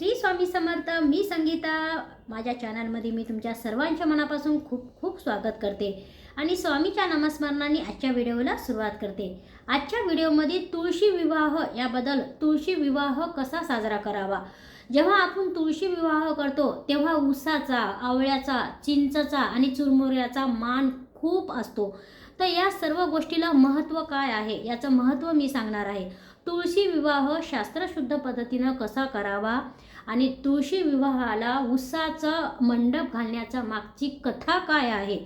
श्री स्वामी समर्थ मी संगीता. माझ्या चॅनलमध्ये मी तुमच्या सर्वांच्या मनापासून खूप खूप स्वागत करते आणि स्वामीच्या नामस्मरणाने आजच्या व्हिडिओला सुरुवात करते. आजच्या व्हिडिओमध्ये तुळशी विवाह याबद्दल तुळशी विवाह कसा साजरा करावा? जेव्हा आपण तुळशी विवाह करतो तेव्हा उसाचा आवळ्याचा चिंचचा आणि चुरमुऱ्याचा मान खूप असतो. तर या सर्व गोष्टीला महत्त्व काय आहे? याचं महत्त्व मी सांगणार आहे. तुळशी विवाह शास्त्रशुद्ध पद्धतीनं कसा करावा? आणि तुळशी विवाहाला उसाचा मंडप घालण्याचा मागची कथा काय आहे?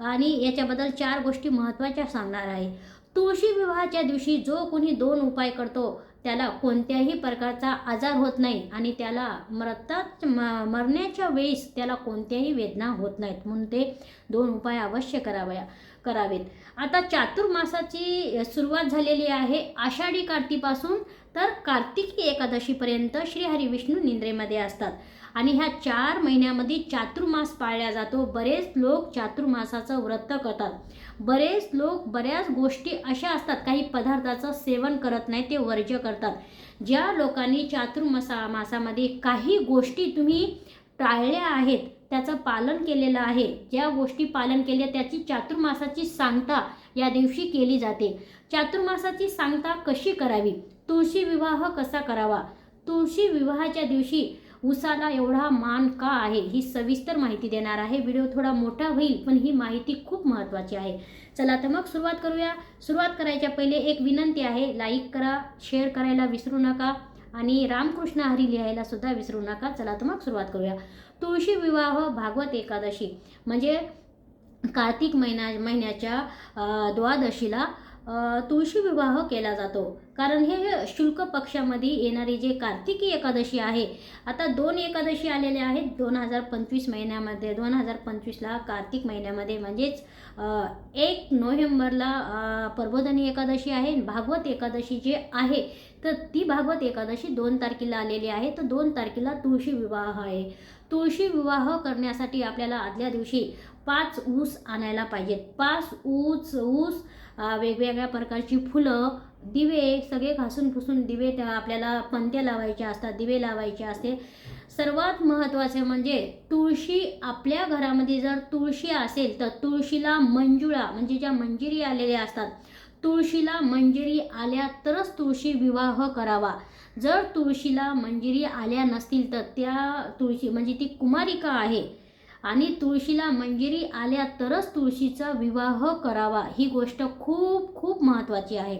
आणि याच्याबद्दल चार गोष्टी महत्त्वाच्या सांगणार आहे. तुळशी विवाहाच्या दिवशी जो कोणी दोन उपाय करतो त्याला कोणत्याही प्रकारचा आजार होत नाही आणि त्याला मरतात म मरण्याच्या वेळेस त्याला कोणत्याही वेदना होत नाहीत. म्हणून ते दोन उपाय अवश्य करावया करावेत. आता चातुर्मासाची सुरुवात झालेली आहे. आषाढी कार्तीपासून तर कार्तिकी एकादशीपर्यंत श्रीहरी विष्णू निंद्रेमध्ये असतात. आणि ह्या चार महिन्यामध्ये चातुर्मास पाळला जातो. बरेच लोक चातुर्मासाचं व्रत करतात. बरेच लोक बऱ्याच गोष्टी अशा असतात काही पदार्थाचं सेवन करत नाही ते वर्ज्य करतात. ज्या लोकांनी चातुर्मासा मासामध्ये काही गोष्टी तुम्ही टाळल्या आहेत त्याचं पालन केलेलं आहे ज्या गोष्टी पालन केल्या त्याची चातुर्मासाची सांगता या दिवशी केली जाते. चातुर्मासाची सांगता कशी करावी? तुळशी विवाह कसा करावा? तुळशी विवाहाच्या दिवशी उसाला एवढा मान का आहे ही सविस्तर माहिती देणार आहे. व्हिडिओ थोडा मोठा होईल पण ही माहिती खूप महत्त्वाची आहे. चला तर मग सुरुवात करूया. सुरुवात करायच्या पहिले एक विनंती आहे लाईक करा शेअर करायला विसरू नका आणि रामकृष्ण हरी लिहायला सुद्धा विसरू नका. चला तर मग सुरुवात करूया. तुळशी विवाह भागवत एकादशी म्हणजे कार्तिक महिना महिन्याच्या द्वादशीला तुळशी विवाह केला जातो. कारण हे शुल्क पक्षामध्ये येणारी जे कार्तिकी एकादशी आहे आता दोन एकादशी आलेल्या आहेत. दोन हजार पंचवीस महिन्यामध्ये दोन हजार पंचवीसला कार्तिक महिन्यामध्ये म्हणजेच एक नोव्हेंबरला प्रबोधनी एकादशी आहे. भागवत एकादशी जे आहे तर ती भागवत एकादशी दोन तारखेला आलेली आहे. तर दोन तारखेला तुळशी विवाह आहे. तुळशी विवाह करण्यासाठी आपल्याला आदल्या दिवशी पाच ऊस आणायला पाहिजेत. पाच ऊस ऊस वेगवेगळ्या प्रकारची फुलं दिवे सगळे घासून पुसून दिवे त्या आपल्याला पंत्या लावायचे असतात दिवे लावायचे असते. सर्वात महत्त्वाचे म्हणजे तुळशी आपल्या घरामध्ये जर तुळशी असेल तर तुळशीला मंजुळा म्हणजे ज्या मंजिरी आलेल्या असतात तुळशीला मंजिरी आल्या तरच तुळशी विवाह करावा. जर तुळशीला मंजिरी आल्या नसतील तर त्या तुळशी म्हणजे ती कुमारिका आहे. आणि तुळशीला मंजिरी आल्या तरच तुळशीचा विवाह करावा. ही गोष्ट खूप खूप महत्त्वाची आहे.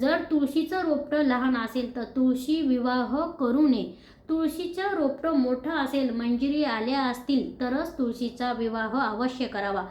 जर तुळशीचं रोपटं लहान असेल तर तुळशी विवाह करू नये. तुळशीचं रोपटं मोठं असेल मंजिरी आल्या असतील तरच तुळशीचा विवाह अवश्य करावा.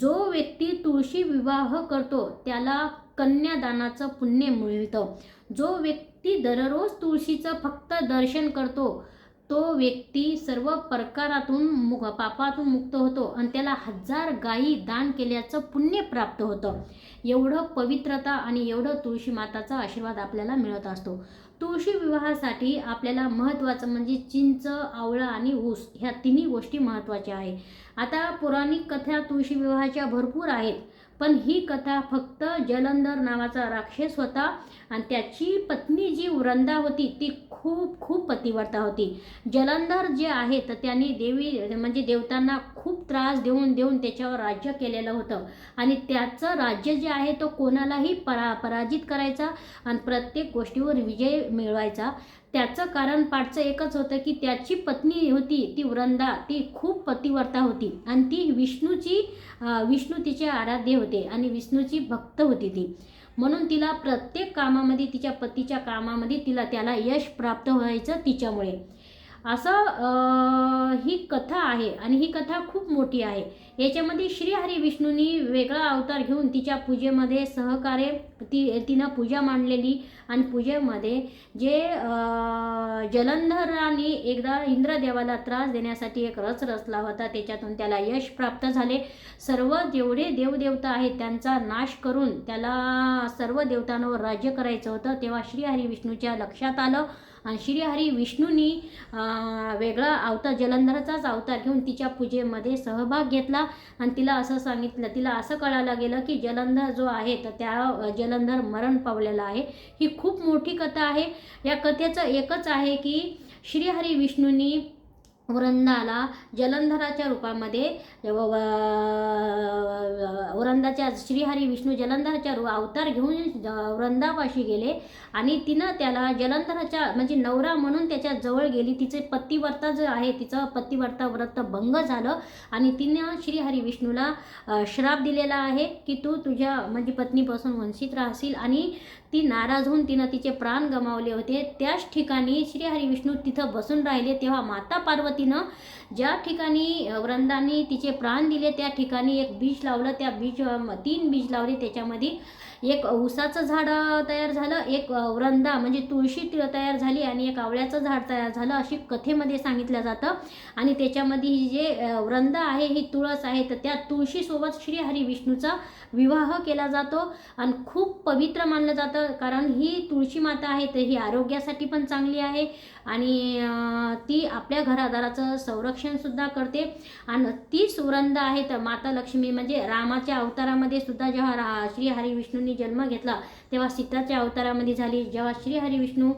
जो व्यक्ती तुळशी विवाह करतो त्याला कन्यादानाचं पुण्य मिळतं. जो व्यक्ती दररोज तुळशीचं फक्त दर्शन करतो तो व्यक्ती सर्व प्रकारातून मु पापातून मुक्त होतो आणि त्याला हजार गायी दान केल्याचं पुण्य प्राप्त होतं. एवढं पवित्रता आणि एवढं तुळशी माताचा आशीर्वाद आपल्याला मिळत असतो. तुळशी विवाहासाठी आपल्याला महत्त्वाचं म्हणजे चिंच आवळा आणि ऊस ह्या तिन्ही गोष्टी महत्त्वाच्या आहे आता पौराणिक कथा तुळशी विवाहाच्या भरपूर आहेत. पण ही कथा फक्त जलंधर नावाचा राक्षस होता आणि त्याची पत्नी जी वृंदा होती ती खूप खूप पतिव्रता होती. जलंधर जे आहे तर त्यांनी देवी म्हणजे देवतांना खूप त्रास देऊन देऊन त्याच्यावर राज्य केलेलं होतं. आणि त्याचं राज्य जे आहे तो कोणालाही परा पराजित करायचा आणि प्रत्येक गोष्टीवर विजय मिळवायचा. त्याचं कारण पाठचं एकच होतं की त्याची पत्नी होती ती वृंदा. ती खूप पतिव्रता होती. आणि ती विष्णूची विष्णू तिचे आराध्य होते आणि विष्णूची भक्त होती ती. म्हणून तिला प्रत्येक कामामध्ये तिच्या पतीच्या कामामध्ये तिला त्याला यश प्राप्त व्हायचं तिच्यामुळे. असं ही कथा आहे आणि ही कथा खूप मोठी आहे. याच्यामध्ये श्रीहरी विष्णूंनी वेगळा अवतार घेऊन तिच्या पूजेमध्ये सहकार्य ती तिनं पूजा मांडलेली आणि पूजेमध्ये जे जलंधराने एकदा इंद्रदेवाला त्रास देण्यासाठी एक रस रचला होता त्याच्यातून त्याला यश प्राप्त झाले. सर्व जेवढे देवदेवता आहेत त्यांचा नाश करून त्याला सर्व देवतांवर राज्य करायचं होतं तेव्हा श्रीहरी विष्णूच्या लक्षात आलं. श्रीहरी विष्णूंनी वेगळा अवतार जलंधरचाच अवतार घेऊन तिच्या पूजेमध्ये सहभाग घेतला. आणि तिला असं सांगितलं तिला असं कळायला गेलं की जलंधर जो आहे तर त्या जलंधर मरण पावलेला आहे. ही खूप मोठी कथा आहे. या कथेचं एकच आहे की श्रीहरी विष्णूंनी वृंदाला जलंधराच्या रूपामध्ये व- वृंदाच्या श्रीहरी विष्णू जलंधराच्या रू अवतार घेऊन ज- वृंदापाशी गेले. आणि तिनं त्याला जलंधराच्या म्हणजे नवरा म्हणून त्याच्याजवळ गेली. तिचे पतिवर्ता जो आहे तिचं पतिवर्ता व्रत भंग झालं. आणि तिनं श्रीहरी विष्णूला श्राप दिलेला आहे की तू तुझ्या म्हणजे पत्नीपासून वंचित राहशील. आणि ती नाराज होऊन तिनं तिचे प्राण गमावले होते. त्याच ठिकाणी श्रीहरी विष्णू तिथं बसून राहिले तेव्हा माता पार्वतीनं ज्या ठिकाणी वृंदाने तिचे प्राण दिले त्या ठिकाणी एक बीज लावलं. त्या बीज तीन बीज लावले. त्याच्यामध्ये एक उसाचं झाड तयार झालं. एक वृंदा म्हणजे तुळशी तयार झाली आणि एक आवळ्याचं झाड तयार झालं अशी कथेमध्ये सांगितलं जातं. आणि त्याच्यामध्ये ही जे वृंदा आहे ही तुळस आहे तर त्या तुळशीसोबत श्रीहरी विष्णूचा विवाह केला जातो आणि खूप पवित्र मानलं जातं. कारण ही तुळशी माता आहे तर ही आरोग्यासाठी पण चांगली आहे. आणि ती आपल्या घरादाराचं संरक्षणसुद्धा करते. आणि ती सुवरंद आहे तर माता लक्ष्मी म्हणजे रामाच्या अवतारामध्ये सुद्धा जेव्हा रा श्री हरी विष्णूंनी जन्म घेतला तेव्हा सीताच्या अवतारामध्ये झाली. जेव्हा श्री हरी विष्णू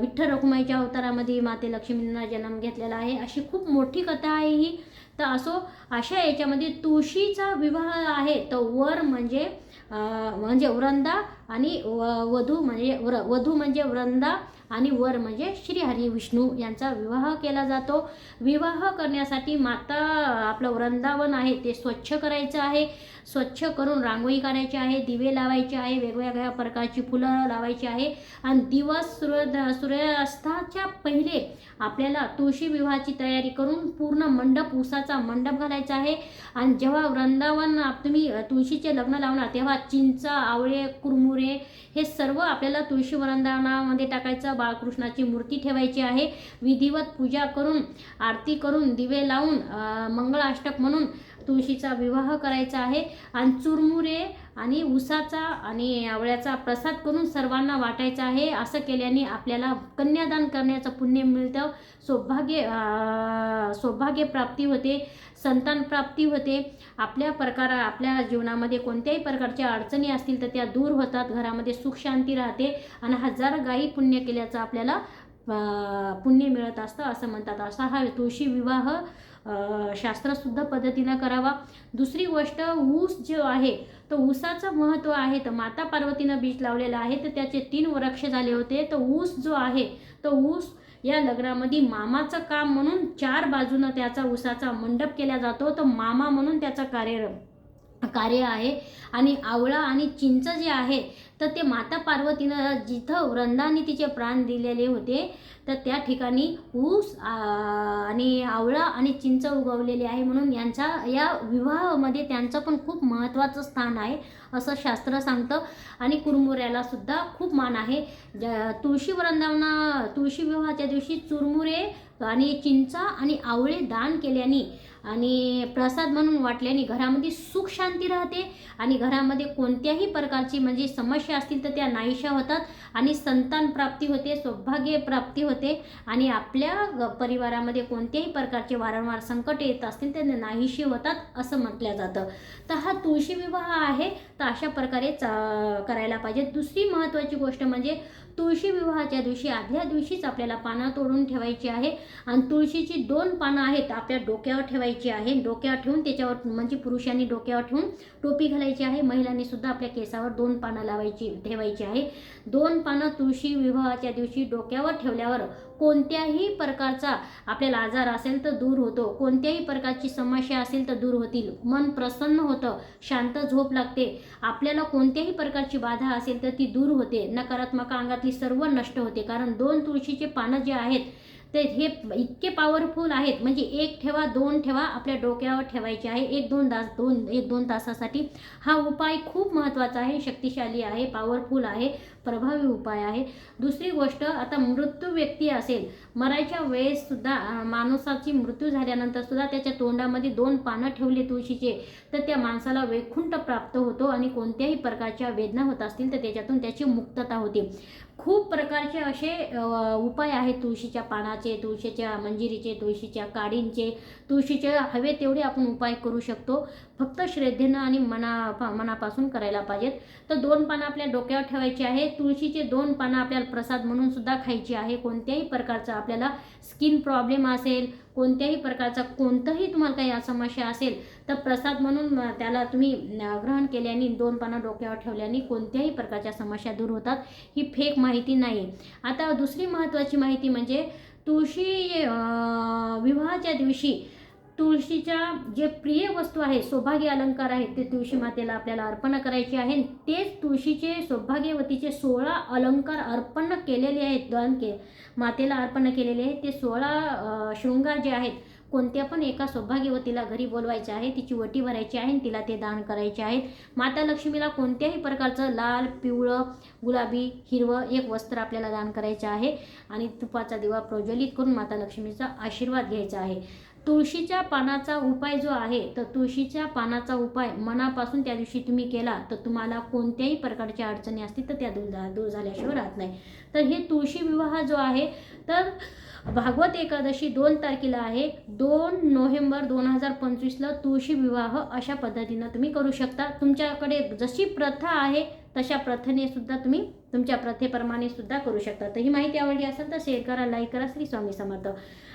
विठ्ठल रखुमाईच्या अवतारामध्ये माते लक्ष्मींना जन्म घेतलेला आहे अशी खूप मोठी कथा आहे ही. तर असो अशा याच्यामध्ये तुळशीचा विवाह आहे. तर वर म्हणजे म्हणजे वृंदा आणि व वधू म्हणजे व्र वधू म्हणजे वृंदा आणि वर म्हणजे श्रीहरी विष्णू यांचा विवाह केला जातो. विवाह करण्यासाठी माता आपलं वृंदावन आहे ते स्वच्छ करायचं आहे. स्वच्छ करून रांगोळी काढायची आहे दिवे लावायचे आहे वेगवेगळ्या प्रकारची फुलं लावायची आहे. आणि दिवस सूर्य सूर्यास्ताच्या पहिले आपल्याला तुळशी विवाहाची तयारी करून पूर्ण मंडप उसाचा मंडप घालायचा आहे. आणि जेव्हा वृंदावन तुम्ही तुळशीचे लग्न लावणार तेव्हा चिंच आवळे कुरमुरे हे सर्व आपल्याला तुळशी वृंदावनामध्ये टाकायचं बाळकृष्णाची मूर्ती ठेवायची आहे. विधिवत पूजा करून आरती करून दिवे लावून मंगळाष्टक म्हणून तुळशीचा विवाह करायचा आहे. आणि चुरमुरे आणि उसाचा आणि आवळ्याचा प्रसाद करून सर्वांना वाटायचा आहे. असं केल्याने आपल्याला कन्यादान करण्याचं पुण्य मिळतं. सौभाग्य सौभाग्य प्राप्ती होते. संतान प्राप्ती होते. आपल्या प्रकार आपल्या जीवनामध्ये कोणत्याही प्रकारच्या अडचणी असतील तर त्या दूर होतात. घरामध्ये सुख शांती राहते. आणि हजार गायी पुण्य केल्याचं आपल्याला पुण्य मिळत असतं. असं म्हणतात. असा हा तुळशी विवाह शास्त्रशुद्ध पद्धतीनं करावा. दुसरी गोष्ट ऊस जो आहे तर ऊसाचं महत्त्व आहे. तर माता पार्वतीनं बीज लावलेलं आहे तर त्याचे तीन वृक्ष झाले होते. तर ऊस जो आहे तर ऊस या लग्नामध्ये मामाचं काम म्हणून चार बाजूनं त्याचा ऊसाचा मंडप केला जातो. तर मामा म्हणून त्याचा कार्यक्रम. कार्य आहे. आणि आवळा आणि चिंच जे आहे तर ते माता पार्वतीनं जिथं वृंदाने तिचे प्राण दिलेले होते तर त्या ठिकाणी ऊस आणि आवळा आणि चिंच उगवलेले आहे म्हणून यांचा या विवाहामध्ये त्यांचं पण खूप महत्त्वाचं स्थान आहे असं शास्त्र सांगतं. आणि कुरमुऱ्याला सुद्धा खूप मान आहे. ज तुळशी वृंदावना तुळशी विवाहाच्या दिवशी चुरमुरे आणि चिंचा आणि आवळे दान केल्याने आणि प्रसाद म्हणून वाटल्याने घरामध्ये सुख शांती राहते आणि घरामध्ये कोणत्याही प्रकारची म्हणजे समस्या असतील तर त्या नाहीशा होतात आणि संतान प्राप्ती होते सौभाग्य प्राप्ती होते आणि आपल्या ग- परिवारामध्ये कोणत्याही प्रकारचे वारंवार संकट येत असतील ते नाहीशी होतात असं म्हटलं जातं. तर हा तुळशी विवाह आहे तर अशा प्रकारे चा- करायला पाहिजे. दुसरी महत्त्वाची गोष्ट म्हणजे तुळशी विवाहाच्या दिवशी आदल्या दिवशीच आपल्याला पानं तोडून ठेवायची आहे. आणि तुळशीची दोन पानं आहेत आपल्या डोक्यावर ठेवायची आहे. डोक्यावर ठेवून त्याच्यावर म्हणजे पुरुषांनी डोक्यावर ठेवून टोपी घालायची आहे. महिलांनी सुद्धा आपल्या केसावर दोन पानं लावायची ठेवायची आहे. दोन पानं तुळशी विवाहाच्या दिवशी डोक्यावर ठेवल्यावर कोणत्याही प्रकारचा आपल्याला आजार असेल तर दूर होतो. कोणत्याही प्रकारची समस्या असेल तर दूर होतील. मन प्रसन्न होतं शांत झोप लागते. आपल्याला कोणत्याही प्रकारची बाधा असेल तर ती दूर होते. नकारात्मक अंगातली सर्व नष्ट होते. कारण दोन तुळशीचे पानं जे आहेत ते हे इतके पॉवरफुल आहेत. म्हणजे एक ठेवा दोन ठेवा आपल्या डोक्यावर ठेवायचे आहे. एक दोन तास दोन एक दोन तासासाठी हा उपाय खूप महत्त्वाचा आहे शक्तिशाली आहे पॉवरफुल आहे. प्रभावी उपाय आहे. दुसरी गोष्ट आता मृत्यू व्यक्ती असेल मरायच्या वेळेससुद्धा माणसाची मृत्यू झाल्यानंतर सुद्धा त्याच्या तोंडामध्ये दोन पानं ठेवले तुळशीचे तर त्या माणसाला वैकुंठ प्राप्त होतो आणि कोणत्याही प्रकारच्या वेदना होत असतील तर त्याच्यातून त्याची मुक्तता होते. खूप प्रकारचे असे उपाय आहेत तुळशीच्या पानाचे तुळशीच्या मंजिरीचे तुळशीच्या काडींचे. तुळशीचे हवे तेवढे आपण उपाय करू शकतो. फक्त श्रद्धेनं आणि मना पा- मनापासून करायला पाहिजेत. तर दोन पानं आपल्या डोक्यावर ठेवायची आहेत. तुळशीचे दोन पानं आपल्याला प्रसाद म्हणून सुद्धा खायची आहे. कोणत्याही प्रकारचा आपल्याला स्किन प्रॉब्लेम असेल कोणत्याही प्रकारचा कोणतंही तुम्हाला काही समस्या असेल तर प्रसाद म्हणून त्याला तुम्ही ग्रहण केल्याने दोन पानं डोक्यावर ठेवल्याने कोणत्याही प्रकारच्या समस्या दूर होतात ही फेक माहिती नाही. आता दुसरी महत्त्वाची माहिती म्हणजे तुळशी विवाहाच्या दिवशी तुळशीच्या जे प्रिय वस्तू आहे सौभाग्य अलंकार आहेत ते तुळशी मातेला आपल्याला अर्पण करायचे आहे तेच तुळशीचे सौभाग्यवतीचे सोळा अलंकार अर्पण केलेले आहेत दान के मातेला अर्पण केलेले आहेत. ते सोळा शृंगार जे आहेत कोणत्या पण एका सौभाग्यवतीला घरी बोलवायचे आहे तिची वटी भरायची आहे आणि तिला ते दान करायचे आहेत. माता लक्ष्मीला कोणत्याही प्रकारचं लाल पिवळं गुलाबी हिरवं एक वस्त्र आपल्याला दान करायचं आहे. आणि तुपाचा दिवा प्रज्वलित करून माता लक्ष्मीचा आशीर्वाद घ्यायचा आहे. तुळशीच्या पानाचा उपाय जो आहे तर तुळशीच्या पानाचा उपाय मनापासून त्या दिवशी तुम्ही केला तर तुम्हाला कोणत्याही प्रकारच्या अडचणी असतील तर त्या दूर झा- दूर झाल्याशिवाय राहत नाही. तर हे तुळशी विवाह जो आहे तर भागवत एकादशी दोन तारखेला आहे. दोन नोव्हेंबर दोन हजार पंचवीसला तुळशी विवाह अशा पद्धतीनं तुम्ही करू शकता. तुमच्याकडे जशी प्रथा आहे तशा प्रथेने सुद्धा तुम्ही तुमच्या प्रथेप्रमाणे सुद्धा करू शकता. तर ही माहिती आवडली असेल तर शेअर करा लाईक करा. श्री स्वामी समर्थ.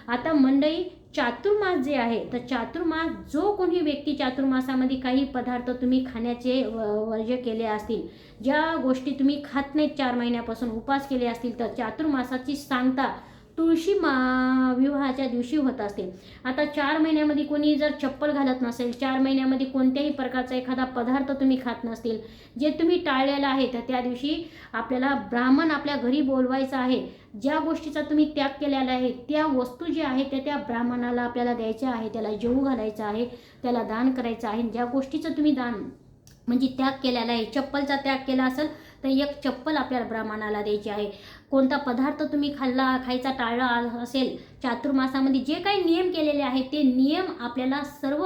आता मंडळी चातुर्मास जे आहे तर चातुर्मास जो कोणी व्यक्ती चातुर्मासामध्ये काही पदार्थ तुम्ही खाण्याचे व- वर्ज्य केले असतील ज्या गोष्टी तुम्ही खात नाहीत चार महिन्यापासून उपास केले असतील तर चातुर्मासाची सांगता तुळशी मा विवाहाच्या दिवशी होत असते. आता चार महिन्यामध्ये कोणी जर चप्पल घालत नसेल चार महिन्यामध्ये कोणत्याही प्रकारचा एखादा पदार्थ तुम्ही खात नसतील जे तुम्ही टाळलेलं आहे तर त्या दिवशी आपल्याला ब्राह्मण आपल्या घरी बोलवायचं आहे. ज्या गोष्टीचा तुम्ही त्याग केलेला आहे त्या वस्तू ज्या आहेत त्या त्या ब्राह्मणाला आपल्याला द्यायच्या आहे त्याला जेऊ घालायचं आहे त्याला दान करायचं आहे. ज्या गोष्टीचं तुम्ही दान म्हणजे त्याग केलेला आहे चप्पलचा त्याग केला असेल तर एक चप्पल आपल्याला ब्राह्मणाला द्यायची आहे. कोणता पदार्थ तुम्ही खाल्ला खायचा टाळला असेल चातुर्मासामध्ये जे काही नियम केलेले आहेत ते नियम आपल्याला सर्व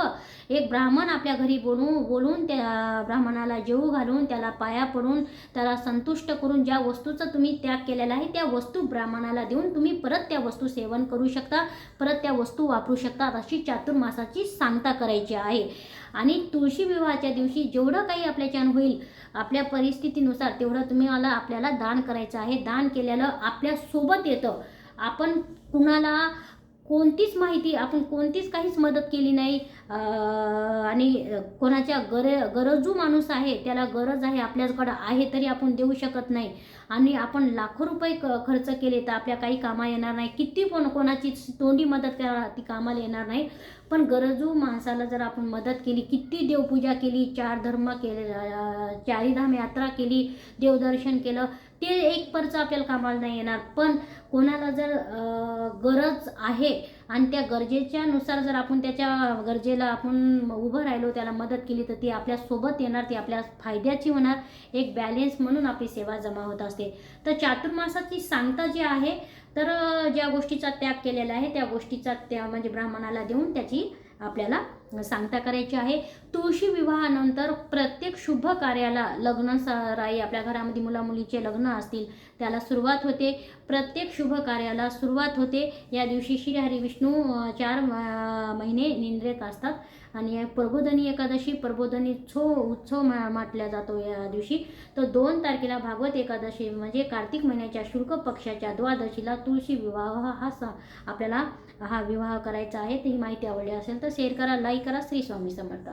एक ब्राह्मण आपल्या घरी बोलून बोलून त्या ब्राह्मणाला जेवू घालून त्याला पाया पडून त्याला संतुष्ट करून ज्या वस्तूचा तुम्ही त्याग केलेला आहे त्या वस्तू ब्राह्मणाला देऊन तुम्ही परत त्या वस्तू सेवन करू शकता परत त्या वस्तू वापरू शकता अशी चातुर्मासाची सांगता करायची आहे. आणि तुळशी विवाहाच्या दिवशी जेवढं काही आपल्याच्यान होईल आपल्या परिस्थितीनुसार तेवढं तुम्ही मला आपल्याला दान करायचं आहे. दान केलेलं आपल्यासोबत येतं. आपण कुणाला कोणतीच माहिती आपण कोणतीच काहीच मदत केली नाही. आणि कोणाच्या गर गरजू माणूस आहे त्याला गरज आहे आपल्याकडं आहे तरी आपण देऊ शकत नाही. आणि आपण लाखो रुपये क खर्च केले तर आपल्या काही कामा येणार नाही. किती पण कोणाची तोंडी मदत करा ती कामाला येणार नाही. पण गरजू माणसाला जर आपण मदत केली किती देवपूजा केली चार धर्म केले चारिधाम चारीधाम यात्रा केली देवदर्शन केलं ते एक पर्च आपल्याला कामाला नाही येणार. पण कोणाला जर गरज आहे. आणि त्या गरजेच्यानुसार जर आपण त्याच्या गरजेला आपण उभं राहिलो त्याला मदत केली तर ती आपल्यासोबत येणार ती आपल्या फायद्याची होणार. एक बॅलेन्स म्हणून आपली सेवा जमा होत असते. तर चातुर्मासाची सांगता जी आहे तर ज्या गोष्टीचा त्याग केलेला आहे त्या गोष्टीचा त्या म्हणजे ब्राह्मणाला देऊन त्याची आपल्याला सांगता करायची आहे. तुळशी विवाहानंतर प्रत्येक शुभ कार्याला लग्न सराई आपल्या घरामध्ये मुलामुलीचे लग्न असतील त्याला सुरुवात होते. प्रत्येक शुभ कार्याला सुरुवात होते. या दिवशी श्री हरी विष्णू चार महिने निंद्रेत असतात. आणि प्रबोधनी एकादशी प्रबोधनी छो उत्सव म्हटल्या माटला जातो या दिवशी. तर दोन तारखेला भागवत एकादशी म्हणजे कार्तिक महिन्याच्या शुल्क पक्षाच्या द्वादशीला तुळशी विवाह हा स आपल्याला हा विवाह करायचा आहे ती माहिती आवडली असेल तर शेअर करा लाईक करा श्री स्वामी समर्थ.